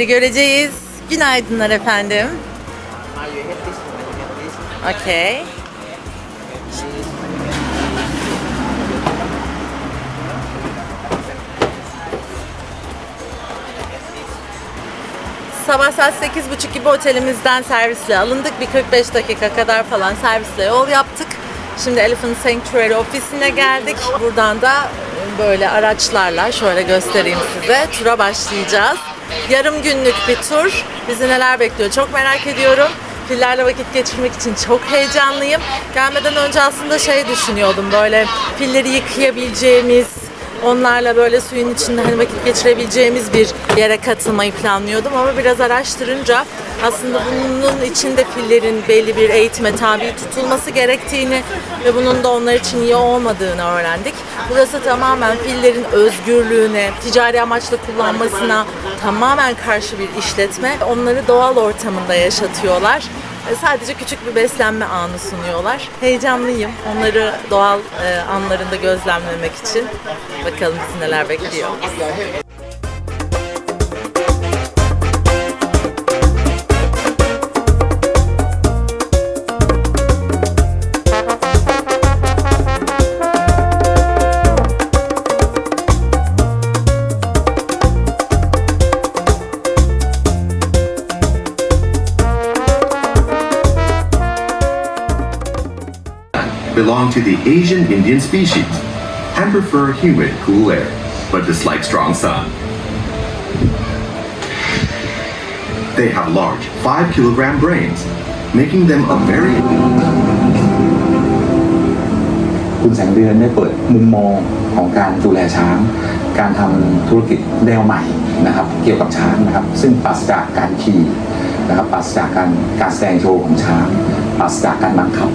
Filleri göreceğiz. Günaydınlar efendim. Okey. Sabah saat 8.30 gibi otelimizden servisle alındık. Bir 45 dakika kadar falan servisle yol yaptık. Şimdi Elephant Sanctuary ofisine geldik. Buradan da böyle araçlarla şöyle göstereyim size. Tura başlayacağız. Yarım günlük bir tur. Bizi neler bekliyor çok merak ediyorum. Fillerle vakit geçirmek için çok heyecanlıyım. Gelmeden önce aslında şey düşünüyordum böyle filleri yıkayabileceğimiz, onlarla böyle suyun içinde hani vakit geçirebileceğimiz bir yere katılmayı planlıyordum ama biraz araştırınca aslında bunun içinde fillerin belli bir eğitime tabi tutulması gerektiğini ve bunun da onlar için iyi olmadığını öğrendik. Burası tamamen fillerin özgürlüğüne, ticari amaçla kullanmasına tamamen karşı bir işletme. Onları doğal ortamında yaşatıyorlar. E, Sadece küçük bir beslenme anı sunuyorlar. Heyecanlıyım. Onları doğal e, anlarında gözlemlemek için. Bakalım bizi neler bekliyor. Belong to the Asian Indian species and prefer humid, cool air, but dislike strong sun. They have large 5 kilogram brains, making them a very คุณแสงเดือนได้เปิดมุมมองของการดูแลช้าง การทำธุรกิจแนวใหม่นะครับ เกี่ยวกับช้างนะครับ ซึ่งปราศจากการขี่นะครับปราศจากการการแสดงโชว์ของช้างปราศจากการบังคับ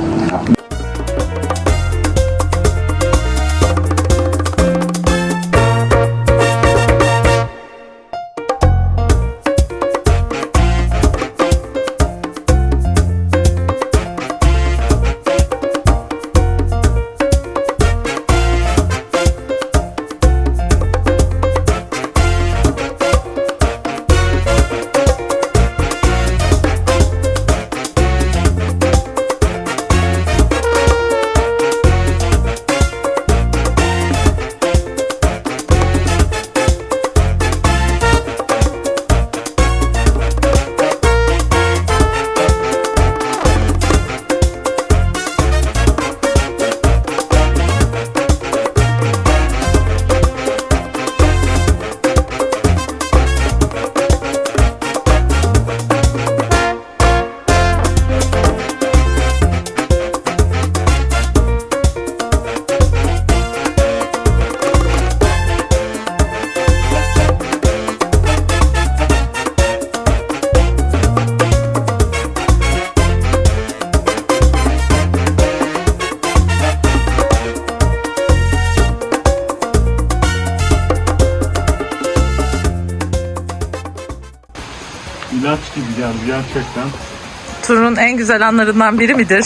gerçekten. Turun en güzel anlarından biri midir?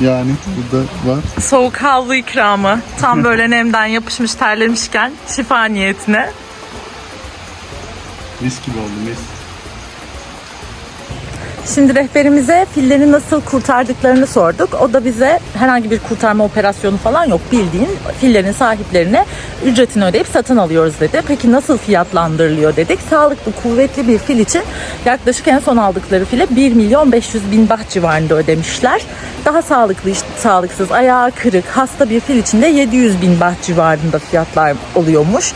Yani burada var. Soğuk havlu ikramı. Tam böyle nemden yapışmış terlemişken şifa niyetine. Mis gibi oldu mis. Şimdi rehberimize filleri nasıl kurtardıklarını sorduk. O da bize herhangi bir kurtarma operasyonu falan yok. Bildiğin fillerin sahiplerine ücretini ödeyip satın alıyoruz dedi. Peki nasıl fiyatlandırılıyor dedik. Sağlıklı, kuvvetli bir fil için yaklaşık en son aldıkları file 1 milyon 500 bin baht civarında ödemişler. Daha sağlıklı, sağlıksız, ayağı kırık, hasta bir fil için de 700 bin baht civarında fiyatlar oluyormuş.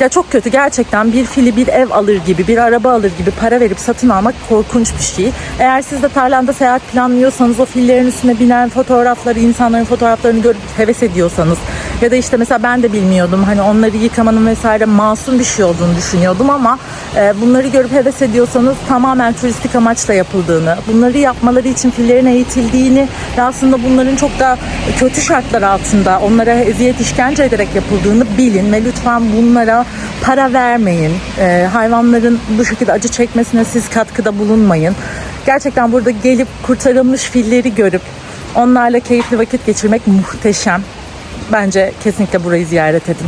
Ya çok kötü gerçekten bir fili bir ev alır gibi, bir araba alır gibi para verip satın almak korkunç bir şey. Eğer siz de Tayland'a seyahat planlıyorsanız o fillerin üstüne binen fotoğrafları, insanların fotoğraflarını görüp heves ediyorsanız ya da işte mesela ben de bilmiyordum hani onları yıkamanın vesaire masum bir şey olduğunu düşünüyordum ama e, bunları görüp heves ediyorsanız tamamen turistik amaçla yapıldığını, bunları yapmaları için fillerin eğitildiğini ve aslında bunların çok da kötü şartlar altında onlara eziyet işkence ederek yapıldığını bilin ve lütfen bunlara para vermeyin. E, hayvanların bu şekilde acı çekmesine siz katkıda bulunmayın. Gerçekten burada gelip kurtarılmış filleri görüp onlarla keyifli vakit geçirmek muhteşem. Bence kesinlikle burayı ziyaret edin.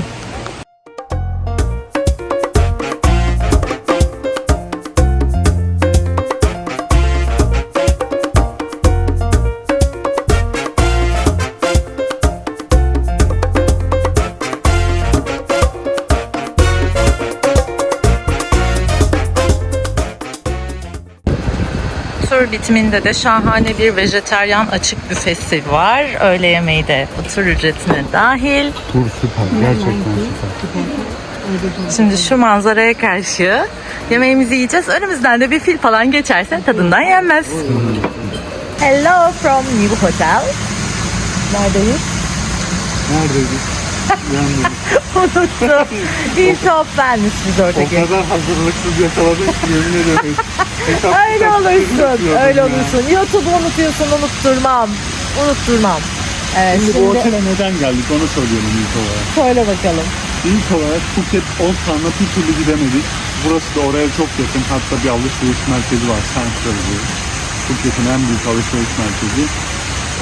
Tur bitiminde de şahane bir vejeteryan açık büfesi var. Öğle yemeği de bu tur ücretine dahil. Tur süper. Gerçekten süper. Şimdi şu manzaraya karşı yemeğimizi yiyeceğiz. Önümüzden de bir fil falan geçerse tadından yenmez. Hello from New Hotel. Neredeyiz? Neredeydik? Yani Unuttum. Top benmiş biz o oradaki. kadar hazırlıksız yakaladık ki yemin ediyorum. Öyle olursun. Öyle olursun. YouTube'u unutuyorsun unutturmam. Unutturmam. Evet, Şimdi bu şimdi otele neden geldik onu söyleyelim ilk olarak. söyle bakalım. İlk olarak Phuket Old Town'a bir türlü gidemedik. Burası da oraya çok yakın. Hatta bir alışveriş merkezi var. Central diye. Phuket'in en büyük alışveriş merkezi.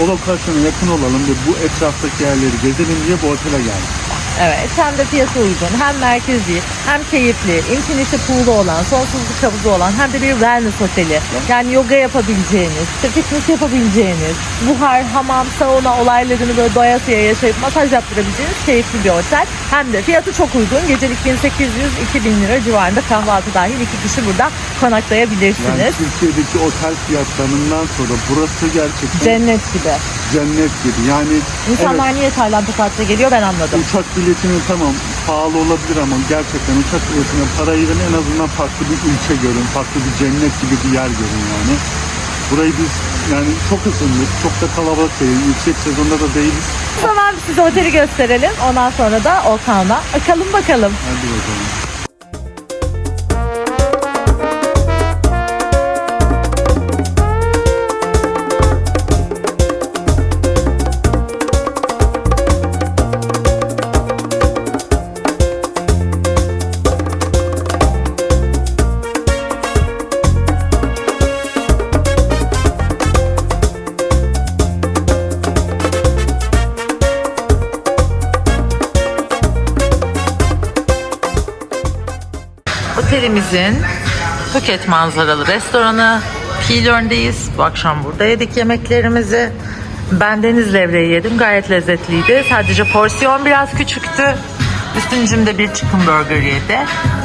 O lokasyona yakın olalım ve bu etraftaki yerleri gezelim diye bu otele geldik. Evet hem de fiyatı uygun hem merkezi hem keyifli infinity pool'u olan sonsuzluk havuzu olan hem de bir wellness oteli. Yani yoga yapabileceğiniz, fitness yapabileceğiniz, buhar, hamam, sauna olaylarını böyle doyasıya yaşayıp masaj yaptırabileceğiniz keyifli bir otel. Hem de fiyatı çok uygun. Gecelik 1800-2000 lira civarında kahvaltı dahil iki kişi burada Yani konaklayabilirsiniz. Türkiye'deki otel fiyatlarından sonra burası gerçekten Cennet gibi. cennet gibi. Yani İnsanlar niye Tayland'a tatile geliyor ben anladım. evet, uçak biletini tamam pahalı olabilir ama gerçekten uçak biletine para ayırın en azından farklı bir ülke görün. Farklı bir cennet gibi bir yer görün yani. Burayı biz yani çok ısındık. Çok da kalabalık değil. Yüksek sezonda da değiliz. O zaman size oteli gösterelim. Ondan sonra da Town'a bakalım bakalım. Hadi bakalım. Otelimizin Phuket manzaralı restoranı Pilörn'deyiz. Bu akşam burada yedik yemeklerimizi. Ben deniz levreği yedim. Gayet lezzetliydi. Sadece porsiyon biraz küçüktü. Üstüncüm de bir chicken burger yedi.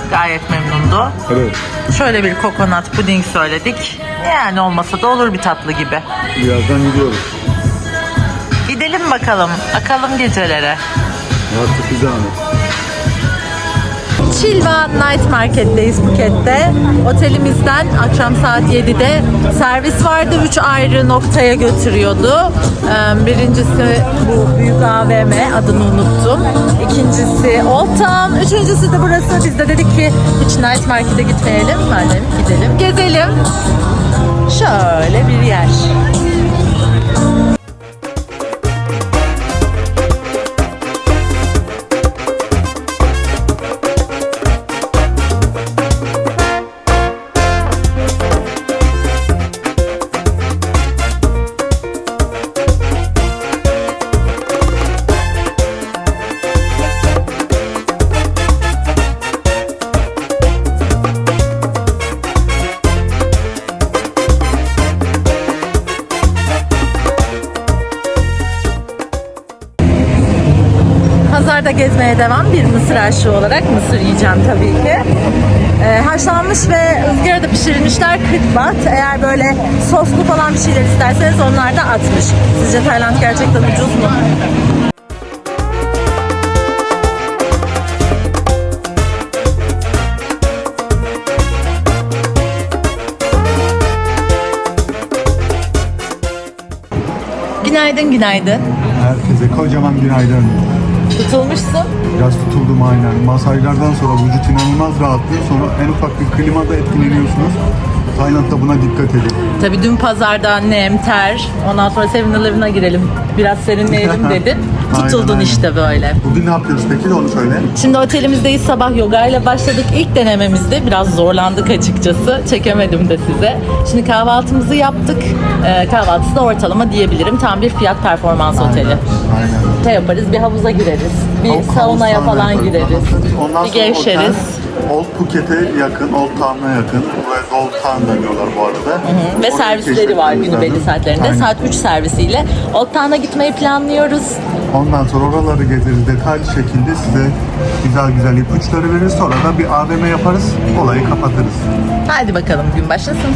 Gayet memnundu. Evet. Şöyle bir kokonat puding söyledik. Yani olmasa da olur bir tatlı gibi. Birazdan gidiyoruz. Gidelim bakalım. Akalım gecelere. Artık bir zahmet. Chilva Night Market'teyiz Phuket'te. Otelimizden akşam saat 7'de servis vardı. 3 ayrı noktaya götürüyordu. Ee, Birincisi bu büyük AVM adını unuttum. İkincisi Old Town. Üçüncüsü de burası. Biz de dedik ki hiç Night Market'e gitmeyelim. Madem gidelim. Gezelim. Şöyle bir yer. Gezmeye devam. Bir mısır aşığı olarak mısır yiyeceğim tabii ki. Ee, haşlanmış ve ızgarada pişirilmişler 40 baht. Eğer böyle soslu falan bir şeyler isterseniz onlar da 60. Sizce Tayland gerçekten ucuz mu? Günaydın, günaydın. Herkese kocaman günaydın. Tutulmuşsun. Biraz tutuldum aynen. Masajlardan sonra vücut inanılmaz rahatlıyor. Sonra en ufak bir klimada etkileniyorsunuz. Tayland'da buna dikkat edin. Tabii dün pazarda nem, ter, ondan sonra 7-Eleven'a girelim. Biraz serinleyelim dedin. Tutuldun Aynen, aynen. işte böyle. Bugün ne yapıyoruz peki de onu söyle. Şimdi otelimizdeyiz. Sabah yoga ile başladık. İlk denememizde biraz zorlandık açıkçası. Çekemedim de size. Şimdi kahvaltımızı yaptık. Ee, kahvaltısı da ortalama diyebilirim. Tam bir fiyat performans oteli. Aynen. Şey yaparız, bir havuza gireriz. Bir Havuz- saunaya havuz falan yaparız. gireriz. Ondan bir sonra gevşeriz. otel Old Phuket'e yakın, Old Town'a yakın. Buraya Old Town deniyorlar bu arada. Ve Orayı servisleri var günü belli saatlerinde. Aynen. Saat 3 servisiyle. Old Town'a gitmeyi planlıyoruz. Ondan sonra oraları gezeriz detaylı şekilde size güzel güzel ipuçları veririz. Sonra da bir AVM yaparız, olayı kapatırız. Hadi bakalım gün başlasın.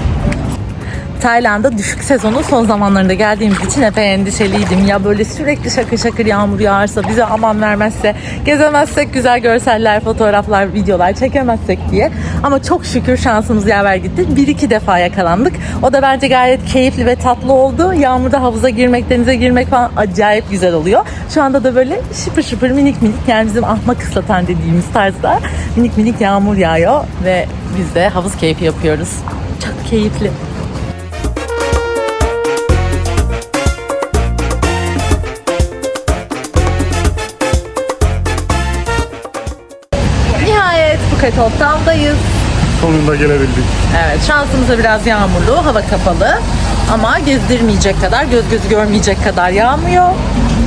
Tayland'a düşük sezonun son zamanlarında geldiğimiz için epey endişeliydim. Ya böyle sürekli şakır şakır yağmur yağarsa, bize aman vermezse, gezemezsek, güzel görseller, fotoğraflar, videolar çekemezsek diye. Ama çok şükür şansımız yaver gitti. Bir iki defa yakalandık. O da bence gayet keyifli ve tatlı oldu. Yağmurda havuza girmek, denize girmek falan acayip güzel oluyor. Şu anda da böyle şıpır şıpır minik minik yani bizim ahmak ıslatan dediğimiz tarzda minik minik yağmur yağıyor ve biz de havuz keyfi yapıyoruz. Çok keyifli. Town'dayız. Sonunda gelebildik. Evet şansımıza biraz yağmurlu, hava kapalı. Ama gezdirmeyecek kadar, göz gözü görmeyecek kadar yağmıyor.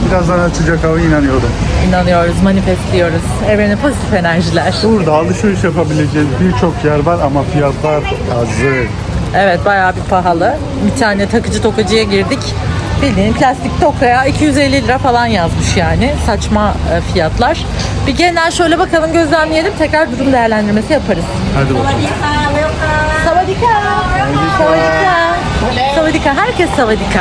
Birazdan açacak hava inanıyorum. İnanıyoruz, manifestliyoruz. Evrene pozitif enerjiler. Burada alışveriş yapabileceğiz birçok yer var ama fiyatlar azı. Evet bayağı bir pahalı. Bir tane takıcı tokacıya girdik. Bildiğin plastik tokaya 250 lira falan yazmış yani. Saçma e, fiyatlar. Bir genel şöyle bakalım gözlemleyelim. Tekrar durum değerlendirmesi yaparız. Hadi bakalım. Savadika. Savadika. Savadika. Herkes savadika.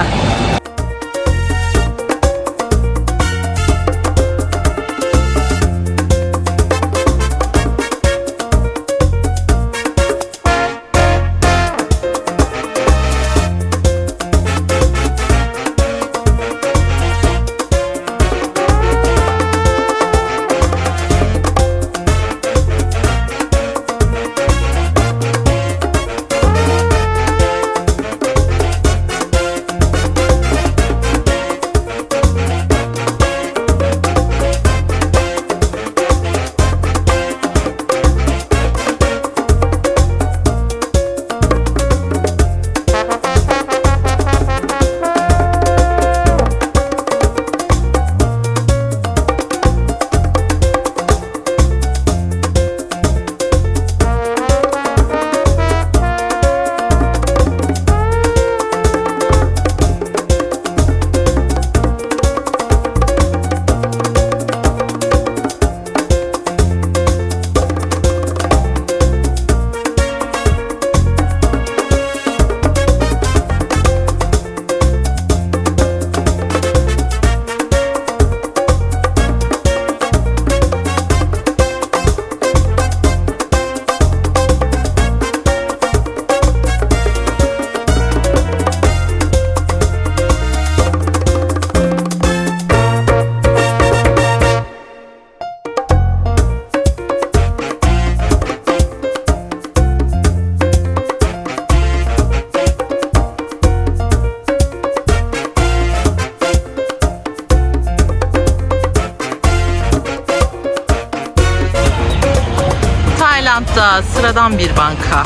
Tayland'da sıradan bir banka.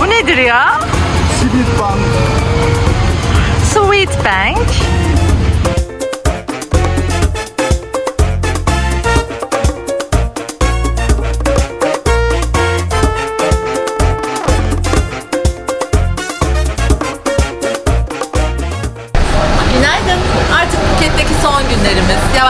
Bu nedir ya? Sibit Bank. Sweet Bank.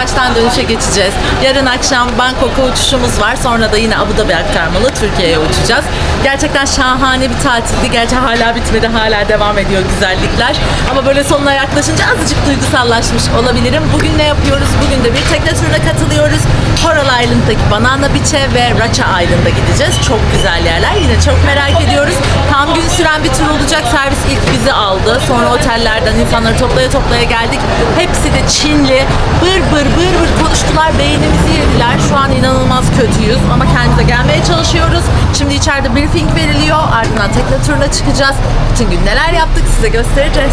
Yavaştan dönüşe geçeceğiz. Yarın akşam Bangkok'a uçuşumuz var. Sonra da yine Abu Dhabi aktarmalı Türkiye'ye uçacağız. Gerçekten şahane bir tatildi. Gerçi hala bitmedi. Hala devam ediyor güzellikler. Ama böyle sonuna yaklaşınca azıcık duygusallaşmış olabilirim. Bugün ne yapıyoruz? Bugün de bir tekne turuna katılıyoruz. Coral Island'daki Banana Beach'e ve Racha Island'a gideceğiz. Çok güzel yerler. Yine çok merak ediyoruz. Tam gün süren bir tur olacak. Servis ilk bizi aldı. Sonra otellerden insanları toplaya toplaya geldik. De Çinli. Bır bır bır bır konuştular. Beynimizi yediler. Şu an inanılmaz kötüyüz ama kendimize gelmeye çalışıyoruz. Şimdi içeride briefing veriliyor. Ardından tekne turuna çıkacağız. Bütün gün neler yaptık size göstereceğiz.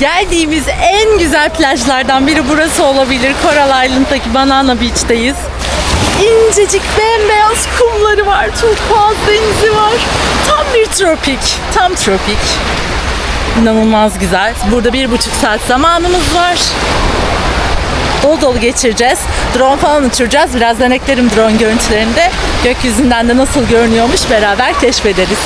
Geldiğimiz en güzel plajlardan biri burası olabilir. Coral Island'daki Banana Beach'teyiz. İncecik bembeyaz kumları var. Turkuaz denizi var. Tam bir tropik. Tam tropik. İnanılmaz güzel. Burada bir buçuk saat zamanımız var. Dolu dolu geçireceğiz. Drone falan uçuracağız. Birazdan eklerim drone görüntülerini de. Gökyüzünden de nasıl görünüyormuş beraber keşfederiz.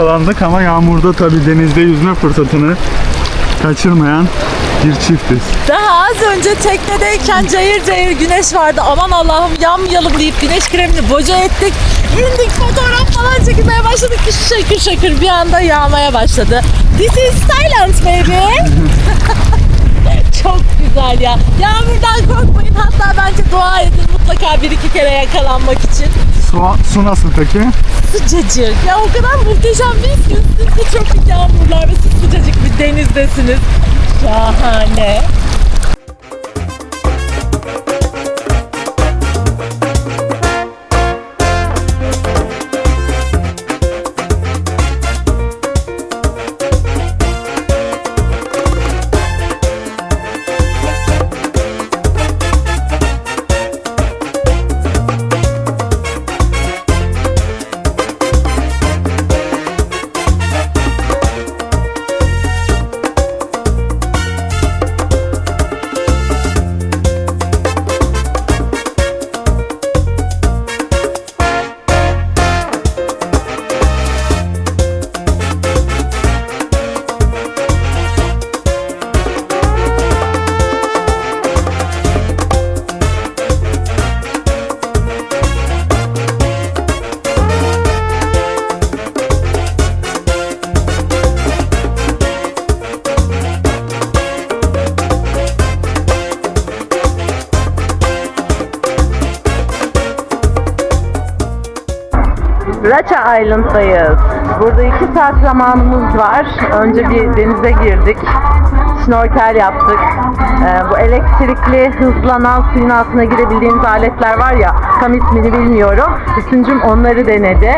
Yakalandık ama yağmurda tabii denizde yüzme fırsatını kaçırmayan bir çiftiz. Daha az önce teknedeyken cayır cayır güneş vardı. Aman Allah'ım yanmayalım deyip güneş kremini boca ettik. İndik fotoğraf falan çekmeye başladık şakır şakır bir anda yağmaya başladı. This is Thailand baby. Çok güzel ya. Yağmurdan korkmayın. Hatta bence dua edin mutlaka bir iki kere yakalanmak için. Su, su nasıl peki? Sıcacık. Ya o kadar muhteşem bir ki üstünüzde tropik yağmurlar ve siz sıcacık bir denizdesiniz. Şahane. Island'dayız. Burada iki saat zamanımız var. Önce bir denize girdik. Snorkel yaptık. Ee, bu elektrikli hızlanan suyun altına girebildiğiniz aletler var ya tam ismini bilmiyorum. Üçüncüm onları denedi.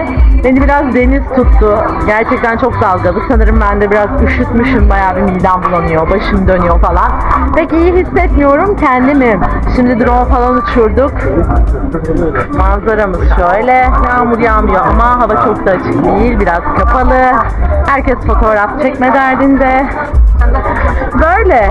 Beni biraz deniz tuttu. Gerçekten çok dalgalı. Sanırım ben de biraz üşütmüşüm. Bayağı bir midem bulanıyor. Başım dönüyor falan. Pek iyi hissetmiyorum kendimi. Şimdi drone falan uçurduk. Manzaramız şöyle. Yağmur yağmıyor ama hava çok da açık değil. Biraz kapalı. Herkes fotoğraf çekme derdinde. Böyle.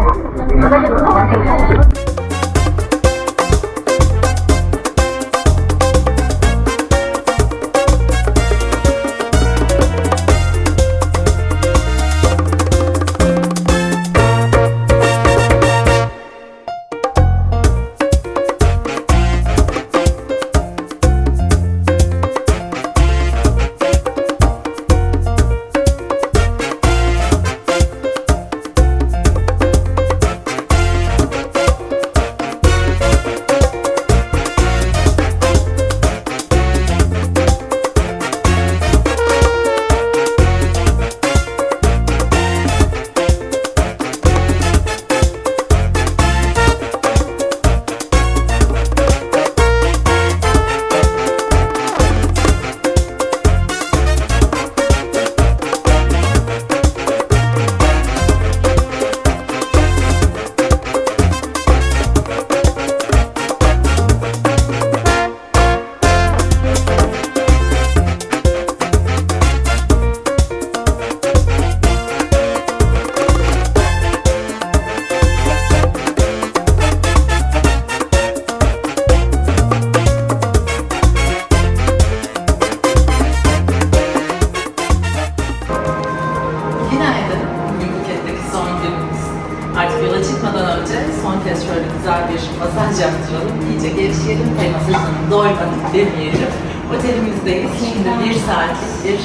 Otelimizdeyiz, şimdi bir saatlik bir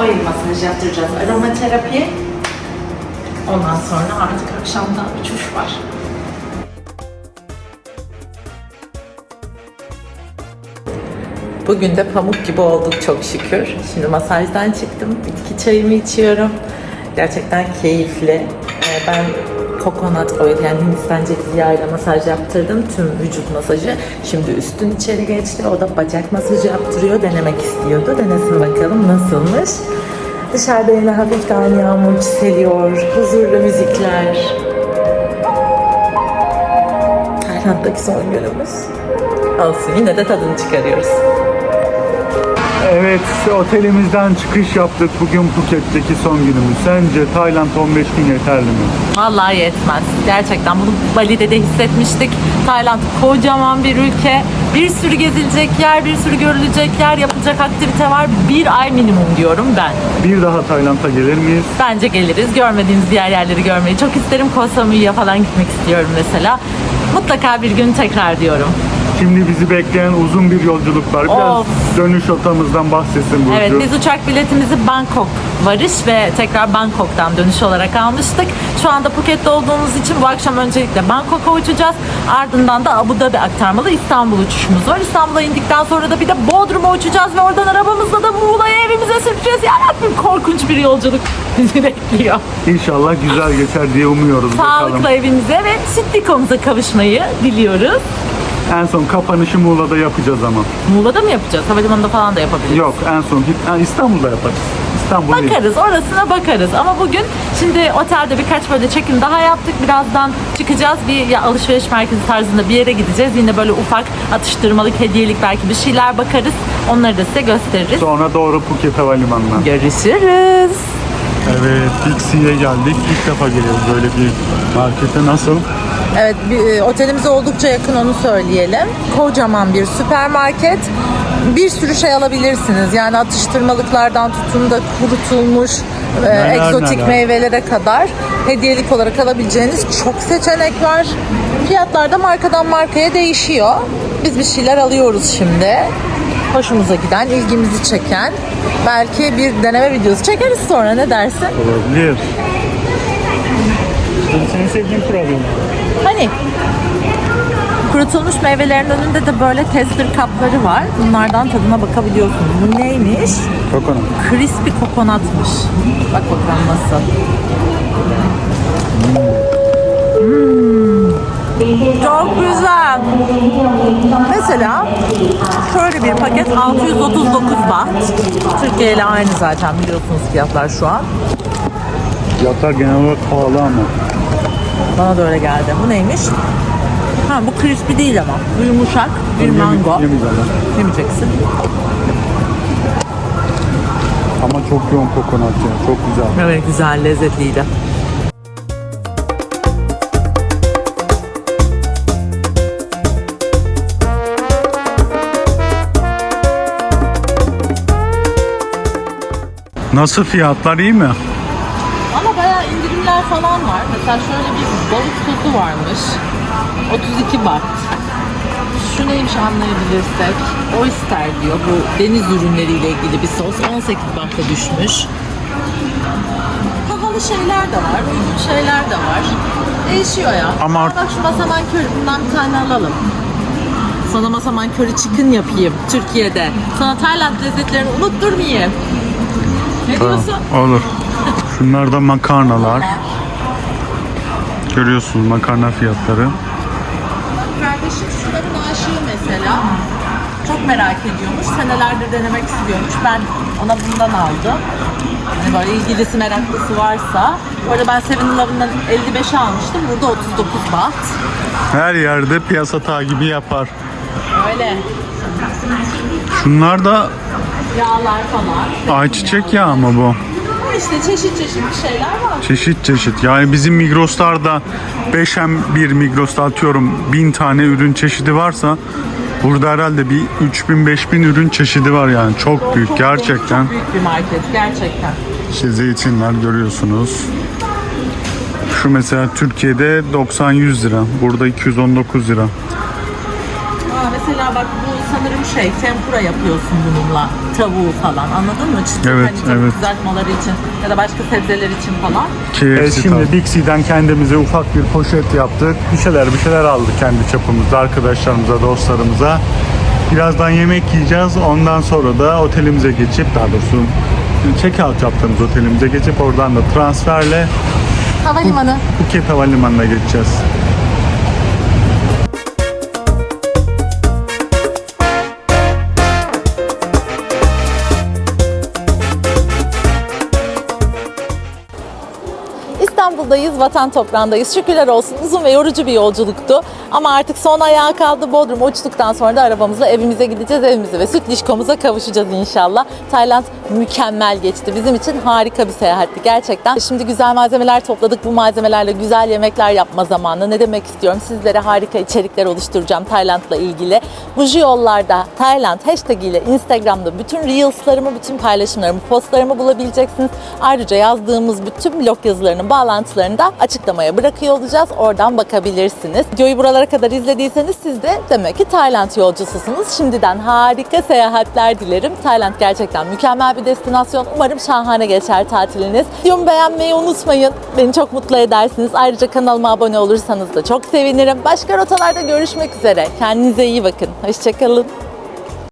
oil masaj yaptıracağız. Aromaterapi. Ondan sonra artık akşamda uçuş var. Bugün de pamuk gibi olduk çok şükür. Şimdi masajdan çıktım. Bitki çayımı içiyorum. Gerçekten keyifli. Ee, Ben coconut oil yani Hindistan cevizi yağıyla masaj yaptırdım. Tüm vücut masajı. Şimdi üstün içeri geçti. O da bacak masajı yaptırıyor. Denemek istiyordu. Denesin bakalım nasılmış. Dışarıda yine hafiften yağmur çiseliyor. Huzurlu müzikler. Tayland'daki son günümüz. Olsun yine de tadını çıkarıyoruz. Evet, otelimizden çıkış yaptık. Bugün Phuket'teki son günümüz. Sence Tayland 15 gün yeterli mi? Vallahi yetmez. Gerçekten bunu Bali'de de hissetmiştik. Tayland kocaman bir ülke. Bir sürü gezilecek yer, bir sürü görülecek yer, yapılacak aktivite var. Bir ay minimum diyorum ben. Bir daha Tayland'a gelir miyiz? Bence geliriz. Görmediğimiz diğer yerleri görmeyi çok isterim. Koh Samui'ye falan gitmek istiyorum mesela. Mutlaka bir gün tekrar diyorum. Şimdi bizi bekleyen uzun bir yolculuk var. Biraz Of. dönüş rotamızdan bahsetsin Burcu. Evet biz uçak biletimizi Bangkok varış ve tekrar Bangkok'tan dönüş olarak almıştık. Şu anda Phuket'te olduğumuz için bu akşam öncelikle Bangkok'a uçacağız. Ardından da Abu Dhabi aktarmalı İstanbul uçuşumuz var. İstanbul'a indikten sonra da bir de Bodrum'a uçacağız ve oradan arabamızla da Muğla'ya evimize süreceğiz. Yarabbim korkunç bir yolculuk bizi bekliyor. İnşallah güzel geçer diye umuyoruz bakalım. Sağlıkla evimize ve Sittikom'uza kavuşmayı diliyoruz. En son kapanışı Muğla'da yapacağız ama. Muğla'da mı yapacağız? Havalimanında falan da yapabiliriz. Yok en son Ha, İstanbul'da yaparız. İstanbul değil. Bakarız orasına bakarız ama bugün şimdi otelde birkaç böyle çekim daha yaptık birazdan çıkacağız bir ya alışveriş merkezi tarzında bir yere gideceğiz yine böyle ufak atıştırmalık hediyelik belki bir şeyler bakarız onları da size gösteririz Sonra doğru Phuket Havalimanı'na. görüşürüz Evet, Dixi'ye geldik. İlk defa geliyoruz böyle bir markete. Nasıl? Evet bir, e, otelimize oldukça yakın onu söyleyelim kocaman bir süpermarket bir sürü şey alabilirsiniz yani atıştırmalıklardan tutun da kurutulmuş e, Neler egzotik neler. meyvelere kadar hediyelik olarak alabileceğiniz çok seçenek var. Fiyatlar da markadan markaya değişiyor. Biz bir şeyler alıyoruz şimdi. Hoşumuza giden, ilgimizi çeken. Belki bir deneme videosu çekeriz sonra ne dersin? Olabilir. Senin sevdiğin kurabiye Hani kurutulmuş meyvelerin önünde de böyle tester kapları var. Bunlardan tadına bakabiliyorsunuz. Bu neymiş? Kokonat. Crispy kokonatmış. Bak bakalım nasıl. Hmm. Çok güzel. Mesela şöyle bir paket 639 baht. Türkiye ile aynı zaten biliyorsunuz fiyatlar şu an. Fiyatlar genel olarak pahalı ama. Bana da öyle geldi. Bu neymiş? Ha bu crispy değil ama. Bu yumuşak bir mango. Yemeyeceğim ben. Yemeyeceksin. Ama çok yoğun kokonat ya. Çok güzel. Evet güzel, lezzetliydi. Nasıl fiyatlar iyi mi? İndirimler falan var. Mesela şöyle bir balık sosu varmış. 32 baht. Şu neymiş anlayabilirsek. Oyster diyor. Bu deniz ürünleriyle ilgili bir sos. 18 bahta düşmüş. Pahalı şeyler de var. Uygun şeyler de var. Değişiyor ya. Ama Aa, Bak şu masaman köri. Bundan bir tane alalım. Sana masaman köri chicken yapayım Türkiye'de. Sana Tayland lezzetlerini unutturmayayım. Ne diyorsun? Olur. Şunlar da makarnalar. Görüyorsunuz makarna fiyatları. Kardeşim şunların aşığı mesela. Çok merak ediyormuş. Senelerdir denemek istiyormuş. Ben ona bundan aldım. Hani böyle ilgilisi meraklısı varsa. Böyle ben 7-Eleven'dan 55'e almıştım. Burada 39 baht. Her yerde piyasa takibi yapar. Öyle. Şunlar da Yağlar falan. ayçiçek yağı mı bu? İşte çeşit çeşit bir şeyler var. Çeşit çeşit. Yani bizim Migros'larda 5'em bir Migros'ta atıyorum bin tane ürün çeşidi varsa burada herhalde bir 3000-5000 ürün çeşidi var yani. Çok büyük Çok gerçekten. Çok büyük bir market gerçekten. İşte zeytinler görüyorsunuz. Şu mesela Türkiye'de 90-100 lira. Burada 219 lira. Mesela bak bu sanırım şey tempura yapıyorsun bununla tavuğu falan anladın mı? Çıtır Evet, hani evet. kızartmaları için ya da başka sebzeler için falan. KFC şimdi Bixi'den kendimize ufak bir poşet yaptık. Bir şeyler bir şeyler aldık kendi çapımızda arkadaşlarımıza, dostlarımıza. Birazdan yemek yiyeceğiz. Ondan sonra da otelimize geçip daha doğrusu check out yaptığımız otelimize geçip oradan da transferle Havalimanı. Phuket Havalimanı'na geçeceğiz. İstanbul'dayız, vatan toprağındayız. Şükürler olsun uzun ve yorucu bir yolculuktu. Ama artık son ayağa kaldı. Bodrum uçtuktan sonra da arabamızla evimize gideceğiz. Evimize ve sütlişkomuza kavuşacağız inşallah. Tayland mükemmel geçti. Bizim için harika bir seyahatti gerçekten. Şimdi güzel malzemeler topladık. Bu malzemelerle güzel yemekler yapma zamanı. Ne demek istiyorum? Sizlere harika içerikler oluşturacağım Tayland'la ilgili. Bu yollarda Tayland hashtag ile Instagram'da bütün Reels'larımı, bütün paylaşımlarımı, postlarımı bulabileceksiniz. Ayrıca yazdığımız bütün blog yazılarının bağlantılarını da açıklamaya bırakıyor olacağız. Oradan bakabilirsiniz. Videoyu buralara kadar izlediyseniz siz de demek ki Tayland yolcususunuz. Şimdiden harika seyahatler dilerim. Tayland gerçekten mükemmel bir destinasyon. Umarım şahane geçer tatiliniz. Videomu beğenmeyi unutmayın. Beni çok mutlu edersiniz. Ayrıca kanalıma abone olursanız da çok sevinirim. Başka rotalarda görüşmek üzere. Kendinize iyi bakın. Hoşçakalın.